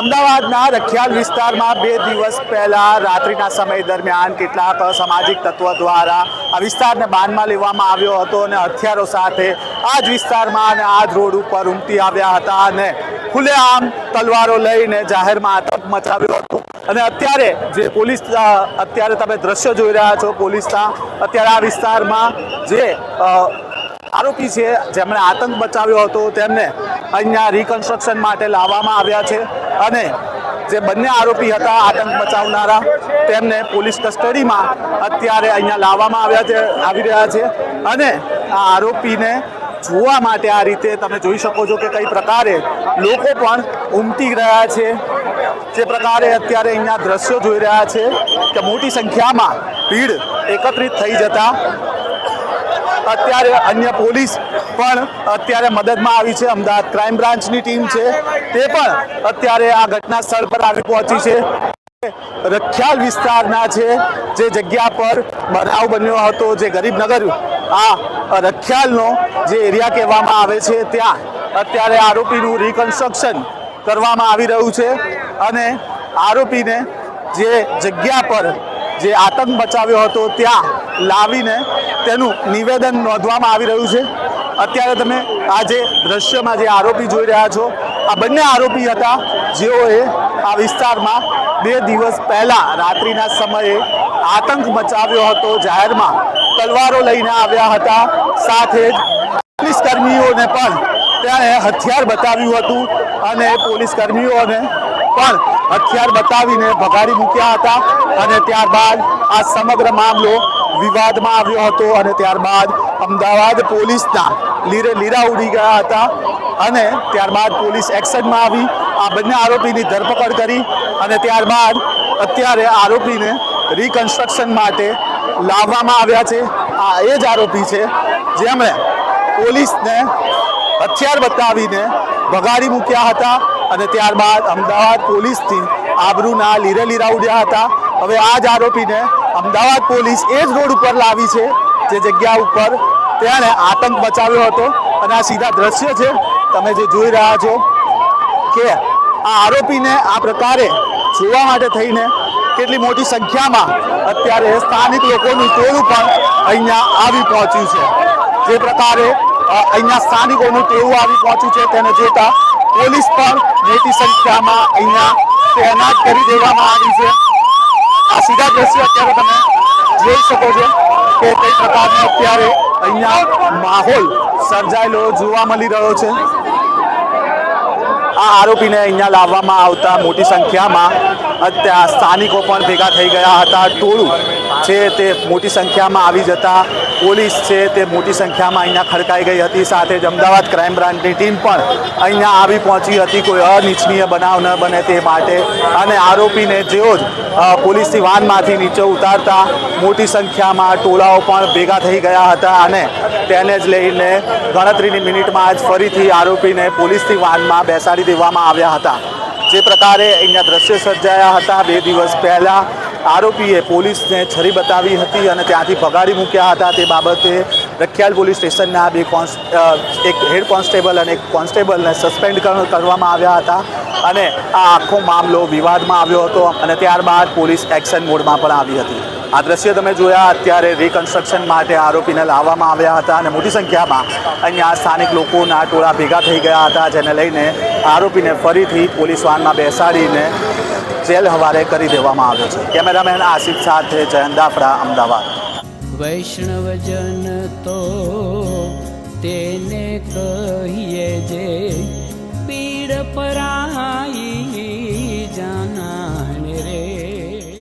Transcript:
અમદાવાદના રખિયાલ વિસ્તારમાં બે દિવસ પહેલા રાત્રિના સમય દરમિયાન કેટલાક અસામાજિક તત્વો દ્વારા આ વિસ્તારને બાનમાં લેવામાં આવ્યો હતો અને હથિયારો સાથે આ જ વિસ્તારમાં અને આ જ રોડ ઉપર ઉમટી આવ્યા હતા અને ખુલ્લેઆમ તલવારો લઈને જાહેરમાં આતંક મચાવ્યો હતો. અને અત્યારે જે પોલીસ અત્યારે તમે દ્રશ્ય જોઈ રહ્યા છો, પોલીસના અત્યારે આ વિસ્તારમાં જે આરોપી છે, જેમણે આતંક બચાવ્યો હતો, તેમને અહીંયા રિકન્સ્ટ્રક્શન માટે લાવવામાં આવ્યા છે. અને જે બંને આરોપી હતા આતંક બચાવનારા તેમને પોલીસ કસ્ટડીમાં અત્યારે અહીંયા લાવવામાં આવ્યા છે, આવી રહ્યા છે. અને આ આરોપીને જોવા માટે આ રીતે તમે જોઈ શકો છો કે કઈ પ્રકારે લોકો પણ ઉમટી રહ્યા છે. જે પ્રકારે અત્યારે અહીંયા દ્રશ્યો જોઈ રહ્યા છે કે મોટી સંખ્યામાં ભીડ એકત્રિત થઈ જતા. અત્યારે અન્ય પોલીસ પણ અત્યારે મદદમાં આવી છે. અમદાવાદ ક્રાઇમ બ્રાન્ચની ટીમ છે. તે પણ અત્યારે આ ઘટના સ્થળ પર આવી પહોંચી છે. રખિયાલ વિસ્તારના છે. જે જગ્યા પર બનાવ બન્યો હતો, જે ગરીબનગર, આ રખિયાલનો જે એરિયા કહેવામાં આવે છે, ત્યાં અત્યારે આરોપીનું રિકન્સ્ટ્રક્શન કરવામાં આવી રહ્યું છે. અને આરોપીને જે જગ્યા પર જે આતંક બચાવ્યો હતો, ત્યાં લાવીને તેનું નિવેદન નોંધવામાં આવી રહ્યું છે. અત્યારે તમે આ જે દ્રશ્યમાં જે આરોપી જોઈ રહ્યા છો, આ બંને આરોપી હતા, જેઓએ આ વિસ્તારમાં બે દિવસ પહેલાં રાત્રિના સમયે આતંક મચાવ્યો હતો, જાહેરમાં તલવારો લઈને આવ્યા હતા, સાથે જ પોલીસ કર્મીઓને પણ તેણે હથિયાર બતાવ્યું હતું અને પોલીસ કર્મીઓને પણ હથિયાર બતાવીને ભગાડી મૂક્યા હતા અને ત્યારબાદ આ સમગ્ર મામલો વિવાદમાં આવ્યો હતો અને ત્યારબાદ અમદાવાદ પોલીસના લીરે લીરા ઉડી ગયા હતા અને ત્યારબાદ પોલીસ એક્શનમાં આવી. આ બંને આરોપીની ધરપકડ કરી અને ત્યારબાદ અત્યારે આરોપીને રિકન્સ્ટ્રક્શન માટે લાવવામાં આવ્યા છે. આ એ જ આરોપી છે જેમણે પોલીસને હથિયાર બતાવીને ભગાડી મૂક્યા હતા અને ત્યારબાદ અમદાવાદ પોલીસથી આબરૂના લીરે લીરા ઉડ્યા હતા. હવે આ જ આરોપીને અમદાવાદ પોલીસ એ જ રોડ ઉપર લાવી છે, જે જગ્યા ઉપર તેણે આતંક બચાવ્યો હતો. અને આ સીધા દ્રશ્ય છે, તમે જે જોઈ રહ્યા છો કે આ આરોપીને આ પ્રકારે જોવા માટે થઈને કેટલી મોટી સંખ્યામાં અત્યારે સ્થાનિક લોકોનું ટોળું પણ અહીંયા આવી પહોંચ્યું છે. જે પ્રકારે અહીંયા સ્થાનિકોનું ટેવું આવી પહોંચ્યું છે, તેને જોતા પોલીસ પણ મોટી સંખ્યામાં અહીંયા તૈનાત કરી દેવામાં આવી છે. આ સીધા દ્રશ્યો અત્યારે તમે જોઈ શકો છો કે કઈ પ્રકારનો અત્યારે અહીંયા માહોલ સર્જાયેલો જોવા મળી રહ્યો છે. આ આરોપીને અહીંયા લાવવામાં આવતા મોટી સંખ્યામાં અત્યારે સ્થાનિકો પણ ભેગા થઈ ગયા હતા. ટોળું છે તે મોટી સંખ્યામાં આવી જતા પોલીસ છે તે મોટી સંખ્યામાં અહીંયા ખડકાઈ ગઈ હતી. સાથે જ અમદાવાદ ક્રાઇમ બ્રાન્ચની ટીમ પણ અહીંયા આવી પહોંચી હતી. કોઈ અનિચ્છનીય બનાવ ન બને તે માટે. અને આરોપીને જેવો જ પોલીસની વાનમાંથી નીચે ઉતારતા મોટી સંખ્યામાં ટોળાઓ પણ ભેગા થઈ ગયા હતા. અને તેને જ લઈને ગણતરીની મિનિટમાં જ ફરીથી આરોપીને પોલીસની વાનમાં બેસાડી દેવામાં આવ્યા હતા. જે પ્રકારે અહીંયા દ્રશ્ય સર્જાયા હતા બે દિવસ પહેલાં, આરોપીએ પોલીસને છરી બતાવી હતી અને ત્યાંથી ભગાડી મૂક્યા હતા. તે બાબતે રખિયાલ પોલીસ સ્ટેશનના બે કોન્સ એક હેડ કોન્સ્ટેબલ અને એક કોન્સ્ટેબલને સસ્પેન્ડ કરવામાં આવ્યા હતા અને આ આખો મામલો વિવાદમાં આવ્યો હતો અને ત્યારબાદ પોલીસ એક્શન મોડમાં પણ આવી હતી. આ દ્રશ્ય તમે જોયા, અત્યારે રિકન્સ્ટ્રક્શન માટે આરોપીને લાવવામાં આવ્યા હતા અને મોટી સંખ્યામાં અહીંયા સ્થાનિક લોકોના ટોળા ભેગા થઈ ગયા હતા, જેને લઈને આરોપીને ફરીથી પોલીસ વાનમાં બેસાડીને જેલ હવાલે કરી દેવામાં આવ્યો છે. કેમેરામેન આસિફ સાથે જયંત દાફડા, અમદાવાદ. વૈષ્ણવજન તો તેને કહીએ જે પીડ પરાઈ